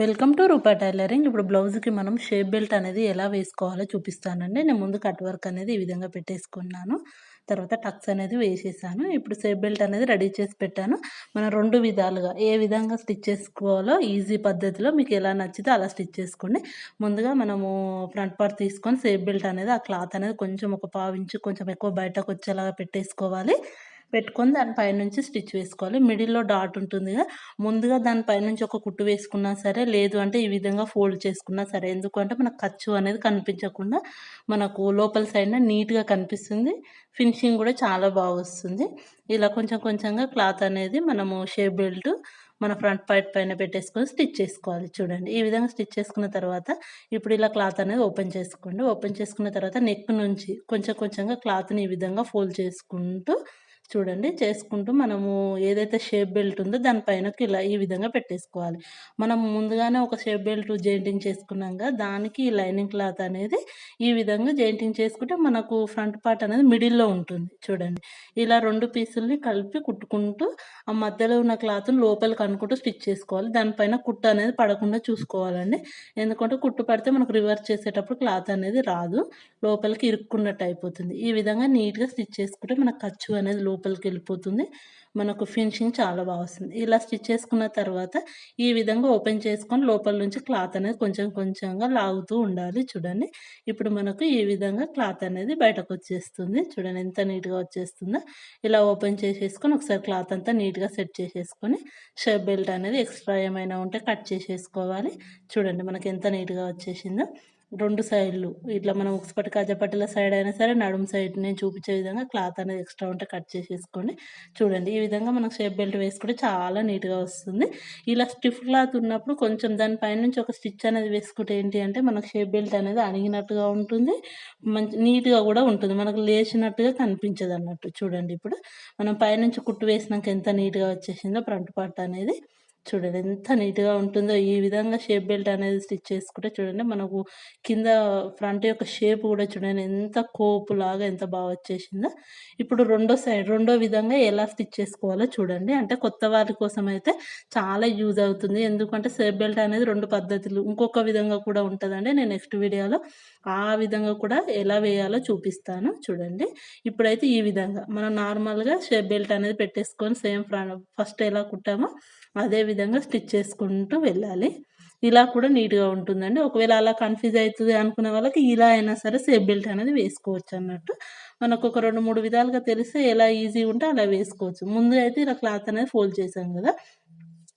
Welcome to Roopa tailoring. ఇప్పుడు బ్లౌజ్కి మనం షేప్ బెల్ట్ అనేది ఎలా వేసుకోవాలో చూపిస్తానండి. నేను ముందు కట్ వర్క్ అనేది ఈ విధంగా పెట్టేసుకున్నాను. తర్వాత టక్స్ అనేది వేసేసాను. ఇప్పుడు షేప్ బెల్ట్ అనేది రెడీ చేసి పెట్టాను. మనం రెండు విధాలుగా ఏ విధంగా స్టిచ్ చేసుకోవాలో ఈజీ పద్ధతిలో మీకు ఎలా నచ్చితే అలా స్టిచ్ చేసుకోండి. ముందుగా మనము ఫ్రంట్ పార్ట్ తీసుకొని షేప్ బెల్ట్ అనేది ఆ క్లాత్ అనేది కొంచెం ఒక పావించి కొంచెం ఎక్కువ బయటకు వచ్చేలాగా పెట్టేసుకోవాలి. పెట్టుకొని దానిపై నుంచి స్టిచ్ వేసుకోవాలి. మిడిల్లో డాట్ ఉంటుంది ముందుగా దానిపై నుంచి ఒక కుట్టు వేసుకున్నా సరే లేదు అంటే ఈ విధంగా ఫోల్డ్ చేసుకున్నా సరే ఎందుకంటే మనకు ఖర్చు అనేది కనిపించకుండా మనకు లోపల సైడ్న నీట్గా కనిపిస్తుంది. ఫినిషింగ్ కూడా చాలా బాగా వస్తుంది. ఇలా కొంచెం కొంచెంగా క్లాత్ అనేది మనము షేప్ బెల్ట్ మన ఫ్రంట్ పార్ట్ పైన పెట్టేసుకొని స్టిచ్ చేసుకోవాలి. చూడండి ఈ విధంగా స్టిచ్ చేసుకున్న తర్వాత ఇప్పుడు ఇలా క్లాత్ అనేది ఓపెన్ చేసుకోండి. ఓపెన్ చేసుకున్న తర్వాత నెక్ నుంచి కొంచెం కొంచెంగా క్లాత్ని ఈ విధంగా ఫోల్డ్ చేసుకుంటూ చూడండి చేసుకుంటూ మనము ఏదైతే షేప్ బెల్ట్ ఉందో దానిపైనకి ఇలా ఈ విధంగా పెట్టేసుకోవాలి. మనం ముందుగానే ఒక షేప్ బెల్ట్ జెయింటింగ్ చేసుకున్నాం కదా దానికి ఈ లైనింగ్ క్లాత్ అనేది ఈ విధంగా జెయింటింగ్ చేసుకుంటే మనకు ఫ్రంట్ పార్ట్ అనేది మిడిల్లో ఉంటుంది చూడండి. ఇలా రెండు పీసుల్ని కలిపి కుట్టుకుంటూ ఆ మధ్యలో ఉన్న క్లాత్ని లోపలికి అనుకుంటూ స్టిచ్ చేసుకోవాలి. దానిపైన కుట్టు అనేది పడకుండా చూసుకోవాలండి. ఎందుకంటే కుట్టు పడితే మనకు రివర్స్ చేసేటప్పుడు క్లాత్ అనేది రాదు. లోపలికి ఇరుక్కున్నట్టు అయిపోతుంది. ఈ విధంగా నీట్గా స్టిచ్ చేసుకుంటే మనకు ఖర్చు అనేది లోపలికి వెళ్ళిపోతుంది మనకు ఫినిషింగ్ చాలా బాగా వస్తుంది. ఇలా స్టిచ్ చేసుకున్న తర్వాత ఈ విధంగా ఓపెన్ చేసుకొని లోపల నుంచి క్లాత్ అనేది కొంచెం కొంచెంగా లాగుతూ ఉండాలి చూడండి. ఇప్పుడు మనకు ఈ విధంగా క్లాత్ అనేది బయటకు వచ్చేస్తుంది. చూడండి ఎంత నీట్గా వచ్చేస్తుందో. ఇలా ఓపెన్ చేసేసుకొని ఒకసారి క్లాత్ అంతా నీట్గా సెట్ చేసేసుకొని షర్ట్ బెల్ట్ అనేది ఎక్స్ట్రా ఏమైనా ఉంటే కట్ చేసేసుకోవాలి. చూడండి మనకి ఎంత నీట్గా వచ్చేసిందో. రెండు సైడ్లు ఇట్లా మనం ఉక్స్పట్టి కజపట్టల సైడ్ అయినా సరే నడుము సైడ్ నేను చూపించే విధంగా క్లాత్ అనేది ఎక్స్ట్రా ఉంటే కట్ చేసేసుకోండి. చూడండి ఈ విధంగా మనకు షేప్ బెల్ట్ వేసుకుంటే చాలా నీట్గా వస్తుంది. ఇలా స్టిఫ్ క్లాత్ ఉన్నప్పుడు కొంచెం దాని నుంచి ఒక స్టిచ్ అనేది వేసుకుంటే ఏంటి అంటే మనకు షేప్ బెల్ట్ అనేది అణిగినట్టుగా ఉంటుంది. మంచి నీట్గా కూడా ఉంటుంది. మనకు లేచినట్టుగా కనిపించదు అన్నట్టు. చూడండి ఇప్పుడు. మనం పైనుంచి కుట్టు వేసినాక ఎంత నీట్గా వచ్చేసిందో ఫ్రంట్ పార్ట్ అనేది. చూడండి ఎంత నీట్గా ఉంటుందో ఈ విధంగా షేప్ బెల్ట్ అనేది స్టిచ్ చేసుకుంటే చూడండి మనకు కింద ఫ్రంట్ యొక్క షేప్ కూడా చూడండి ఎంత కోపు లాగా ఎంత బాగా వచ్చేసిందో. ఇప్పుడు రెండో సైడ్ రెండో విధంగా ఎలా స్టిచ్ చేసుకోవాలో చూడండి. అంటే కొత్త వారి కోసం అయితే చాలా యూజ్ అవుతుంది. ఎందుకంటే షేప్ బెల్ట్ అనేది రెండు పద్ధతులు ఇంకొక విధంగా కూడా ఉంటుందండి. నేను నెక్స్ట్ వీడియోలో ఆ విధంగా కూడా ఎలా వేయాలో చూపిస్తాను. చూడండి. ఇప్పుడైతే ఈ విధంగా మనం నార్మల్గా షేప్ బెల్ట్ అనేది పెట్టేసుకొని సేమ్ ఫస్ట్ ఎలా కుట్టామో అదే విధంగా స్టిచ్ చేసుకుంటూ వెళ్ళాలి. ఇలా కూడా నీట్గా ఉంటుందండి. ఒకవేళ అలా కన్ఫ్యూజ్ అవుతుంది అనుకునే వాళ్ళకి ఇలా అయినా సరే సేఫ్ బెల్ట్ అనేది వేసుకోవచ్చు అన్నట్టు. మనకు ఒక రెండు మూడు విధాలుగా తెలిస్తే ఎలా ఈజీ ఉంటే అలా వేసుకోవచ్చు. ముందు అయితే ఇలా క్లాత్ అనేది ఫోల్డ్ చేసాం కదా.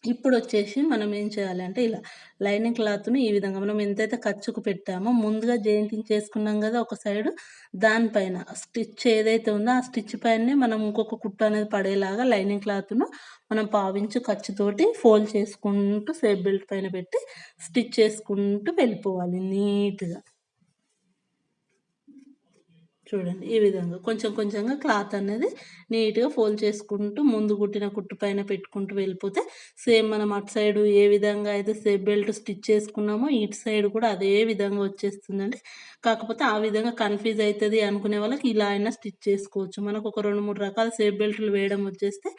ఇప్పుడు వచ్చేసి మనం ఏం చేయాలంటే ఇలా లైనింగ్ క్లాత్ని ఈ విధంగా మనం ఎంతైతే ఖర్చుకు పెట్టామో ముందుగా జాయింటింగ్ చేసుకున్నాం కదా ఒక సైడ్ దానిపైన స్టిచ్ ఏదైతే ఉందో ఆ స్టిచ్ పైనే మనం ఇంకొక కుట్టు అనేది పడేలాగా లైనింగ్ క్లాత్ను మనం పావించు ఖర్చుతోటి ఫోల్డ్ చేసుకుంటూ సేఫ్ బెల్ట్ పైన పెట్టి స్టిచ్ చేసుకుంటూ వెళ్ళిపోవాలి నీట్గా. చూడండి. ఈ విధంగా కొంచెం కొంచెంగా క్లాత్ అనేది నీట్గా ఫోల్డ్ చేసుకుంటూ ముందు కుట్టిన కుట్టు పైన పెట్టుకుంటూ వెళ్ళిపోతే సేమ్ మనం అటు సైడ్ ఏ విధంగా అయితే సేఫ్ బెల్ట్ స్టిచ్ చేసుకున్నామో ఇటు సైడ్ కూడా అదే విధంగా వచ్చేస్తుందండి. కాకపోతే ఆ విధంగా కన్ఫ్యూజ్ అవుతుంది అనుకునే వాళ్ళకి ఇలా అయినా స్టిచ్ చేసుకోవచ్చు. మనకు ఒక రెండు మూడు రకాల సేఫ్ బెల్ట్లు వేయడం వచ్చేస్తే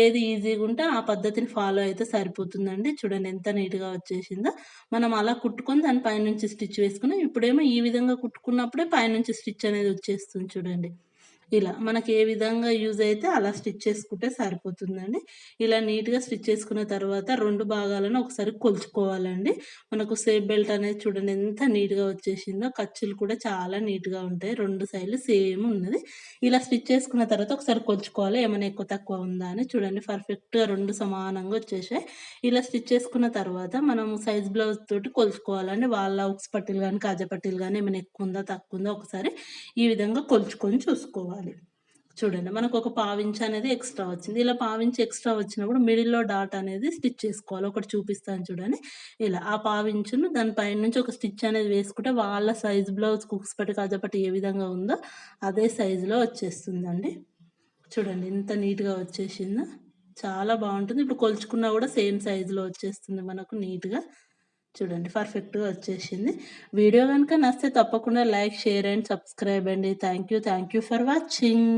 ఏది ఈజీగా ఉంటే ఆ పద్ధతిని ఫాలో అయితే సరిపోతుందండి. చూడండి ఎంత నీట్గా వచ్చేసిందో. మనం అలా కుట్టుకొని దాని పైనుంచి స్టిచ్ వేసుకుని ఇప్పుడేమో ఈ విధంగా కుట్టుకున్నప్పుడే పైనుంచి స్టిచ్ అనేది చేస్తుంది చూడండి. ఇలా మనకి ఏ విధంగా యూజ్ అయితే అలా స్టిచ్ చేసుకుంటే సరిపోతుందండి. ఇలా నీట్గా స్టిచ్ చేసుకున్న తర్వాత రెండు భాగాలను ఒకసారి కొలుచుకోవాలండి. మనకు సేఫ్ బెల్ట్ అనేది చూడండి ఎంత నీట్గా వచ్చేసిందో ఖర్చులు కూడా చాలా నీట్గా ఉంటాయి. రెండు సైడ్లు సేమ్ ఉన్నది. ఇలా స్టిచ్ చేసుకున్న తర్వాత ఒకసారి కొలుచుకోవాలి. ఏమైనా ఎక్కువ తక్కువ ఉందా అని చూడండి. పర్ఫెక్ట్గా రెండు సమానంగా వచ్చేసాయి. ఇలా స్టిచ్ చేసుకున్న తర్వాత మనం సైజ్ బ్లౌజ్ తోటి కొలుచుకోవాలండి. వాళ్ళ ఉక్స్ పట్టీలు కానీ కాజా పట్టీలు కానీ ఏమైనా ఎక్కువ ఉందా తక్కువ ఉందా ఒకసారి ఈ విధంగా కొలుచుకొని చూసుకోవాలి. చూడండి మనకు ఒక పావించ్ అనేది ఎక్స్ట్రా వచ్చింది. ఇలా పావించ్ ఎక్స్ట్రా వచ్చినప్పుడు మిడిల్లో డాట్ అనేది స్టిచ్ చేసుకోవాలి. ఒకటి చూపిస్తాను చూడండి. ఇలా ఆ పావించును దానిపైన నుంచి ఒక స్టిచ్ అనేది వేసుకుంటే వాళ్ళ సైజ్ బ్లౌజ్ కుక్స్ పట్టి కాజపట్టి ఏ విధంగా ఉందో అదే సైజులో వచ్చేస్తుందండి. చూడండి ఇంత నీట్గా వచ్చేసిందో? చాలా బాగుంటుంది. ఇప్పుడు కొలుచుకున్నా కూడా సేమ్ సైజులో వచ్చేస్తుంది మనకు నీట్గా. చూడండి పర్ఫెక్ట్గా వచ్చేసింది. వీడియో కనుక నచ్చితే తప్పకుండా లైక్ షేర్ అండ్ సబ్స్క్రైబ్ అండి. Thank you thank you for watching.